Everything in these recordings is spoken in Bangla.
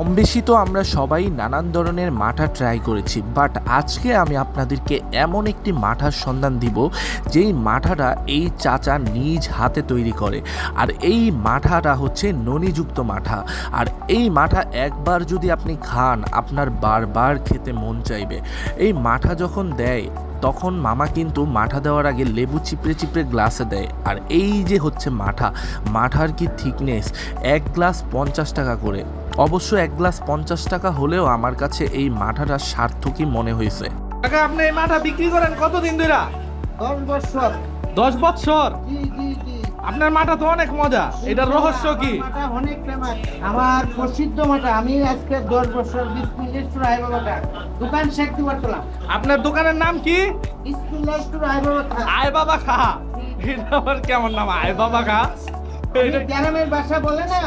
কম বেশি তো আমরা সবাই নানান ধরনের মাঠা ট্রাই করেছি বাট আজকে আমি আপনাদেরকে এমন একটি মাঠার সন্ধান দিব, যেই মাঠাটা এই চাচা নিজ হাতে তৈরি করে। আর এই মাঠাটা হচ্ছে ননিযুক্ত মাঠা। আর এই মাঠা একবার যদি আপনি খান, আপনার বারবার খেতে মন চাইবে। এই মাঠা যখন দেয় তখন মামা কিন্তু মাঠা দেওয়ার আগে লেবু চিপড়ে চিপড়ে গ্লাসে দেয়। আর এই যে হচ্ছে মাঠা মাঠার কি থিকনেস? এক গ্লাস পঞ্চাশ টাকা করে। অবশ্য এক গ্লাস পঞ্চাশ টাকা হলেও আমার কাছে এই মাঠাটা সার্থকই মনে হয়েছে। কাকা আপনি এই মাঠা বিক্রি করেন কতদিন ধরে? দশ বছর। দশ বছর? আপনার মাঠা তো অনেক মজা। এটার রহস্য কি? আমার মাটা অনেক ফেমাস আমার প্রসিদ্ধ মাটা আমি আজকে দশ বছর বিসমিল্লাহ টু রায় বাবাটা দোকান শেখ দিবার তোলাম আপনার দোকানের নাম কি? টু আয় বাবা খা। এটা আমার কেমন নাম? আয় বাবা খা গ্রামের ভাষা বলে না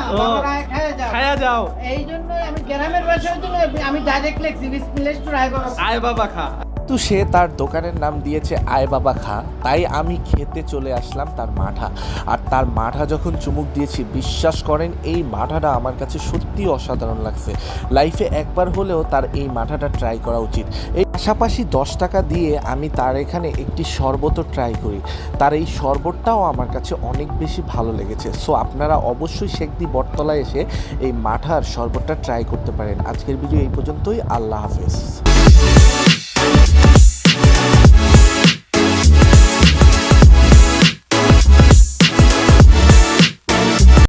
খায় যাও। এই জন্য আমি গ্রামের ভাষার জন্য আমি ডাইরেক্ট লিখছি বিসমিল্লাহ টু রায় বাবা আয় বাবা খা। তো সে তার দোকানের নাম দিয়েছে আয় বাবা খা। তাই আমি খেতে চলে আসলাম তার মাঠা। আর তার মাঠা যখন চুমুক দিয়েছি, বিশ্বাস করেন, এই মাঠাটা আমার কাছে সত্যিই অসাধারণ লাগছে। লাইফে একবার হলেও তার এই মাঠাটা ট্রাই করা উচিত। এই পাশাপাশি দশ টাকা দিয়ে আমি তার এখানে একটি শরবতও ট্রাই করি। তার এই শরবতটাও আমার কাছে অনেক বেশি ভালো লেগেছে। সো আপনারা অবশ্যই শেখদি বটতলায় এসে এই মাঠার শরবতটা ট্রাই করতে পারেন। আজকের ভিডিও এই পর্যন্তই। আল্লাহ হাফেজ।